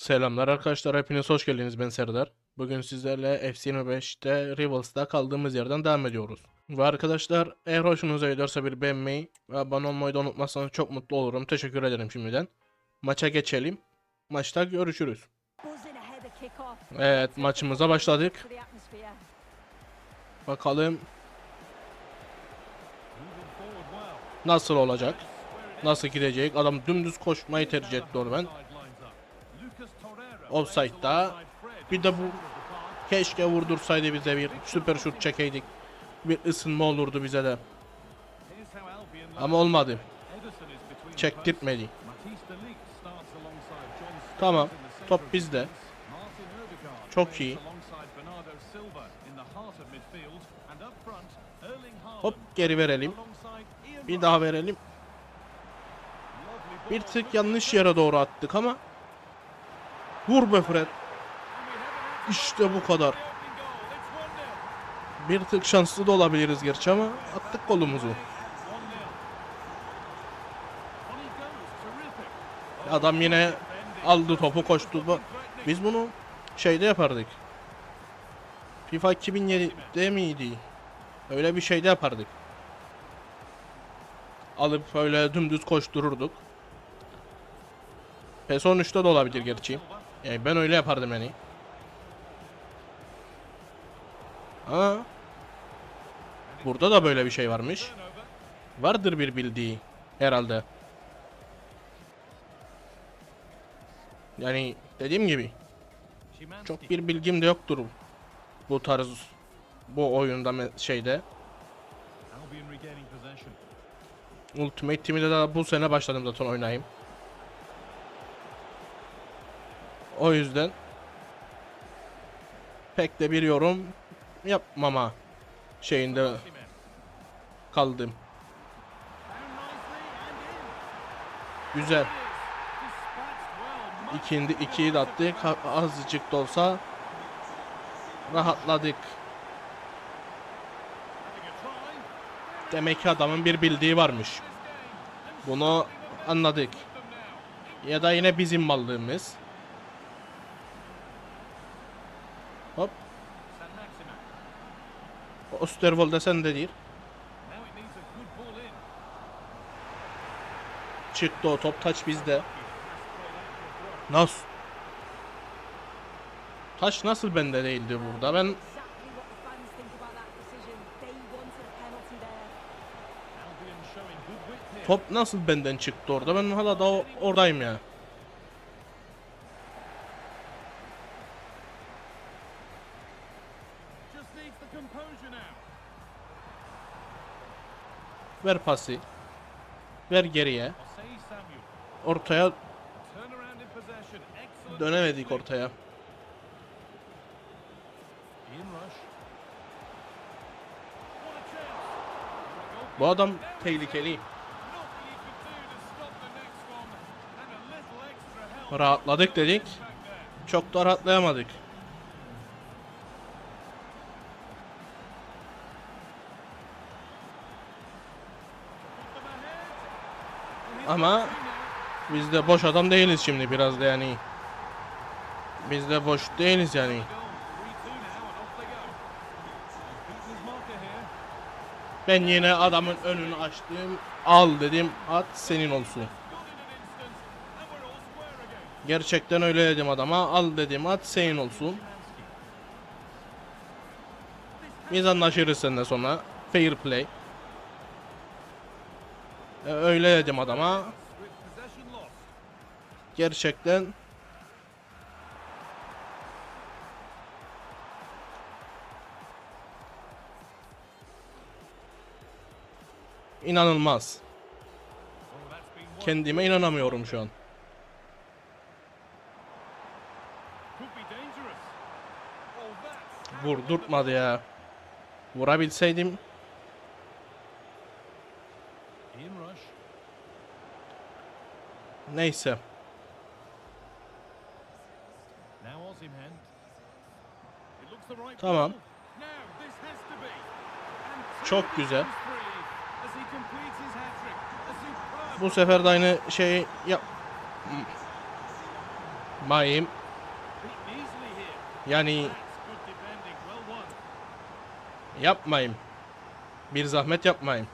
Selamlar arkadaşlar, hepiniz hoş geldiniz. Ben Serdar. Bugün sizlerle FC 25'te Rivals'ta kaldığımız yerden devam ediyoruz. Ve arkadaşlar, eğer hoşunuza giderse bir beğenmeyi ve abone olmayı da unutmazsanız çok mutlu olurum. Teşekkür ederim şimdiden. Maça geçelim. Maçta görüşürüz. Evet, maçımıza başladık. Bakalım nasıl olacak? Nasıl gidecek? Adam dümdüz koşmayı tercih etti ben. Offside'da. Bir de bu keşke vurdursaydı bize bir süper şut çekeydik. Bir ısınma olurdu bize de. Ama olmadı. Çektirtmedi. Tamam. Top bizde. Çok iyi. Hop geri verelim. Bir daha verelim. Bir tık yanlış yere doğru attık ama Vur be Fred. İşte bu kadar. Bir tık şanslı da olabiliriz gerçi ama attık golümüzü. Adam yine aldı topu koştu. Biz bunu şeyde yapardık. FIFA 2007'de miydi? Öyle bir şeyde yapardık. Alıp öyle dümdüz koştururduk. PES 13'te de olabilir gerçi. Yani ben öyle yapardım yani. Ha. Burada da böyle bir şey varmış. Vardır bir bildiği herhalde. Yani dediğim gibi çok bir bilgim de yoktur bu tarz bu oyunda şeyde. Ultimate Team'de de bu sene başladım zaten oynayayım. O yüzden pek de bir yorum yapmama şeyinde kaldım. Güzel. İkindi ikiyi de attık. Azıcık da olsa rahatladık. Demek ki adamın bir bildiği varmış. Bunu anladık. Ya da yine bizim mallığımız. Hop. Osterwolde sen de değil. Çıktı o top taç bizde. Nasıl? Taş nasıl bende değildi burada? Ben top nasıl benden çıktı orada? Ben hala da o- oradayım ya. Ver pası. Ver geriye. Ortaya dönemedik ortaya. Bu adam tehlikeli. Rahatladık dedik. Çok da rahatlayamadık. Ama biz de boş adam değiliz şimdi biraz da yani. Biz de boş değiliz yani. Ben yine adamın önünü açtım. Al dedim at senin olsun. Gerçekten öyle dedim adama. Al dedim at senin olsun. Biz anlaşırız seninle sonra. Fair play. E, öyle dedim adama. Gerçekten inanılmaz. Kendime inanamıyorum şu an. Vurdurtmadı ya. Vurabilseydim neyse. Tamam. Çok güzel. Bu sefer de aynı şeyi yap here. Yani yapmayayım. Bir zahmet yapmayayım.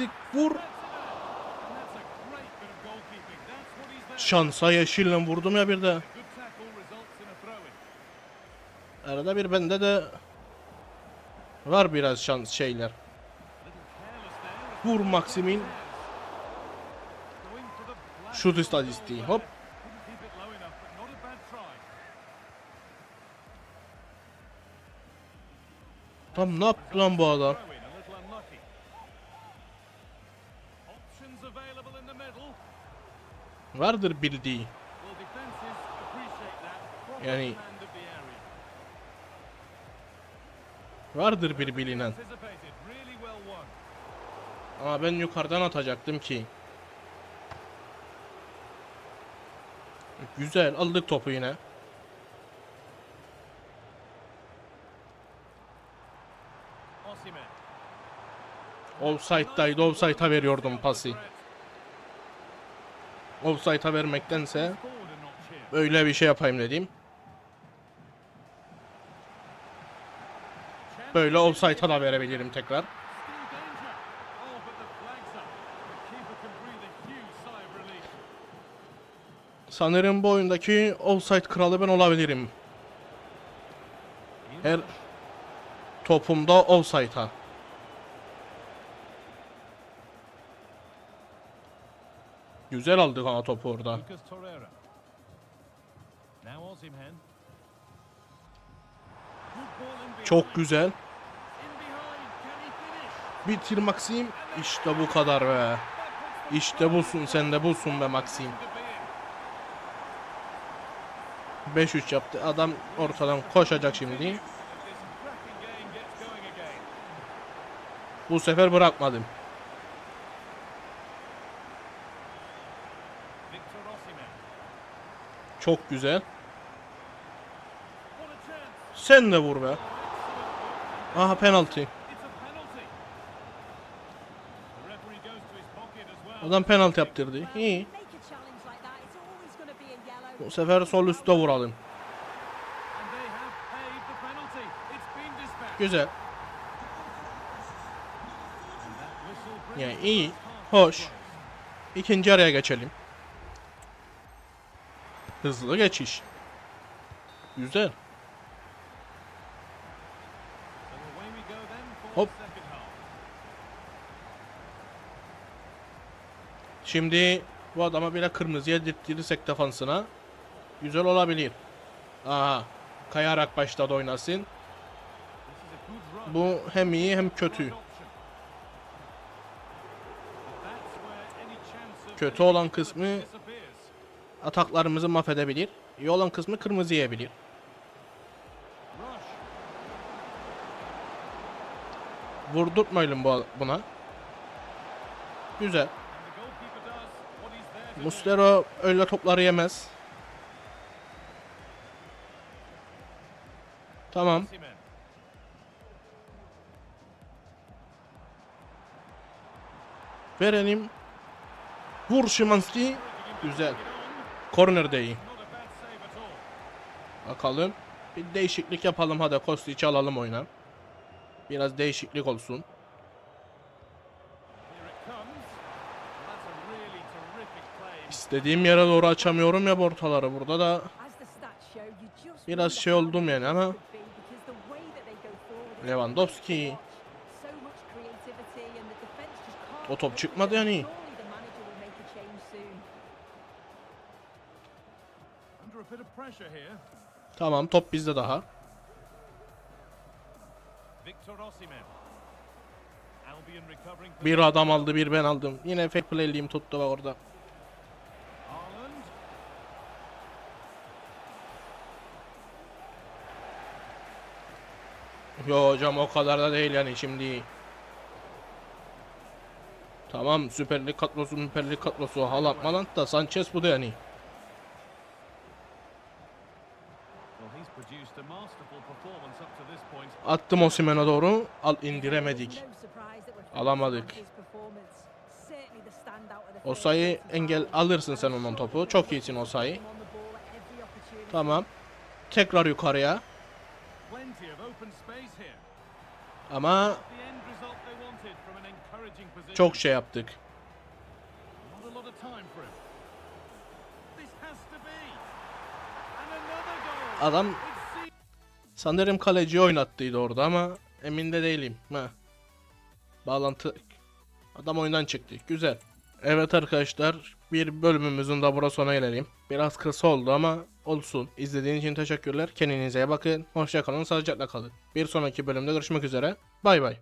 He's there. Şansa yeşille vurdum ya bir de. Arada bir bende de var biraz şans şeyler. Vur black Şut istatistiği. Hop. Tam ne yaptı lan bu adam? Vardır bildiği. Yani-. Vardır bir bilinen. Ama ben yukarıdan atacaktım ki. Güzel aldık topu yine. Offside'daydı offside'a veriyordum pası. Offside'a vermektense böyle bir şey yapayım dedim. Böyle offside'a da verebilirim tekrar. Sanırım bu oyundaki offside kralı ben olabilirim. Her topumda offside'a. Güzel aldık ama topu orada. Çok güzel. Bitir Maxim. İşte bu kadar be. İşte busun sen de busun be Maxim. To be in. 5-3 yaptı. Adam ortadan koşacak şimdi. Bu sefer bırakmadım. Çok güzel. Sen de vur be. Aha penaltı. Adam penaltı yaptırdı. İyi. Bu sefer sol üstte vuralım. Güzel. Yani iyi. Hoş. İkinci araya geçelim. Hızlı geçiş. Güzel. Hop. Şimdi bu adama bile kırmızıya dirtirsek defansına güzel olabilir. Aha. Kayarak başladı oynasın. Bu hem iyi hem kötü. Kötü olan kısmı. Ataklarımızı mahvedebilir. İyi olan kısmı kırmızı yiyebilir. Vurdurtmayalım bu, buna. Güzel. Mustero öyle topları yemez. Tamam. Verelim. Vur Szymanski. Güzel. Corner at all. Bakalım. Bir değişiklik yapalım hadi Kostic'i alalım oyuna. Biraz değişiklik olsun. İstediğim yere doğru açamıyorum ya bu ortaları. Burada da Biraz şey oldum yani ama could be because the way tamam top bizde daha. Bir adam aldı bir ben aldım. Yine fair play'liyim tuttu orada. Yo hocam o kadar da değil yani şimdi. Tamam Süper Lig kadrosu Süper Lig kadrosu Haaland Maland da Sanchez bu da yani. Attım Osimhen'e doğru. Al indiremedik. Alamadık. O 45 engel alırsın sen onun topu. Çok iyisin o sayı. On the ball at every opportunity. Tamam. Tekrar yukarıya. Ama çok şey yaptık. Adam sanırım kaleciyi oynattıydı orada ama emin de değilim. Ha. Bağlantı. Adam oyundan çıktı. Güzel. Evet arkadaşlar bir bölümümüzün de burası sona gelelim. Biraz kısa oldu ama olsun. İzlediğiniz için teşekkürler. Kendinize bakın. Hoşçakalın. Sağlıcakla kalın. Bir sonraki bölümde görüşmek üzere. Bay bay.